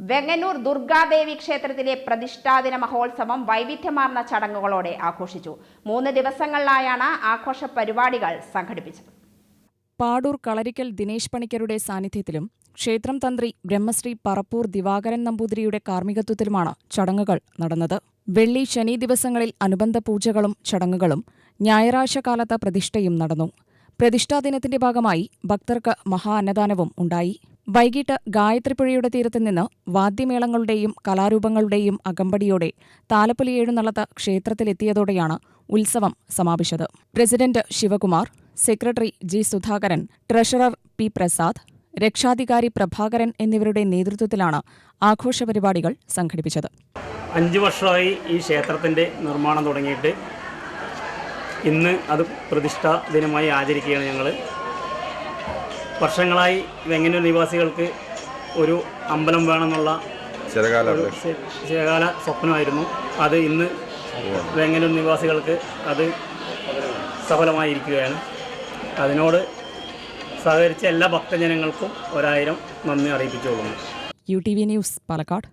വെങ്ങന്നൂർ ദുർഗാദേവി ക്ഷേത്രത്തിലെ പ്രതിഷ്ഠാദിന മഹോത്സവം വൈവിധ്യമാർന്ന ചടങ്ങുകളോടെ ആഘോഷിച്ചു. മൂന്ന് ദിവസങ്ങളിലായാണ് ആഘോഷ പരിപാടികൾ സംഘടിപ്പിച്ചത്. പാടൂർ കളരിക്കൽ ദിനേശ് പണിക്കരുടെ സാന്നിധ്യത്തിലും ക്ഷേത്രം തന്ത്രി ബ്രഹ്മശ്രീ പറപ്പൂർ ദിവാകരൻ നമ്പൂതിരിയുടെ കാർമ്മികത്വത്തിലുമാണ് ചടങ്ങുകൾ നടന്നത്. വെള്ളി ശനി ദിവസങ്ങളിൽ അനുബന്ധ പൂജകളും ചടങ്ങുകളും ഞായറാഴ്ച കാലത്ത് പ്രതിഷ്ഠയും നടന്നു. പ്രതിഷ്ഠാദിനത്തിന്റെ ഭാഗമായി ഭക്തർക്ക് മഹാ അന്നദാനവും ഉണ്ടായി. വൈകിട്ട് ഗായത്രിപ്പുഴയുടെ തീരത്ത് നിന്ന് വാദ്യമേളങ്ങളുടെയും കലാരൂപങ്ങളുടെയും അകമ്പടിയോടെ താലപ്പൊലി എഴുന്നള്ളത്ത് ക്ഷേത്രത്തിലെത്തിയതോടെയാണ് ഉത്സവം സമാപിച്ചത്. President Sivakumar secretary G Sudhakaran treasurer P Prasad രക്ഷാധികാരി പ്രഭാകരൻ എന്നിവരുടെ നേതൃത്വത്തിലാണ് ആഘോഷ പരിപാടികൾ സംഘടിപ്പിച്ചത്. അഞ്ച് വർഷമായി ഈ ക്ഷേത്രത്തിന്റെ നിർമ്മാണം തുടങ്ങിയിട്ട് ഇന്ന് അത് പ്രതിഷ്ഠാ ദിനമായി ആചരിക്കുകയാണ് ഞങ്ങൾ വർഷങ്ങളായി വെങ്ങന്നൂർ നിവാസികൾക്ക് ഒരു അമ്പലം വേണമെന്നുള്ള ചിരകാല ചിരകാല സ്വപ്നമായിരുന്നു. അത് ഇന്ന് വെങ്ങന്നൂർ നിവാസികൾക്ക് അത് സഫലമായിരിക്കുകയാണ്. അതിനോട് സഹകരിച്ച എല്ലാ ഭക്തജനങ്ങൾക്കും ഒരായിരം നന്ദി അറിയിപ്പിച്ചുകൊള്ളുന്നു. U T V news Palakkad.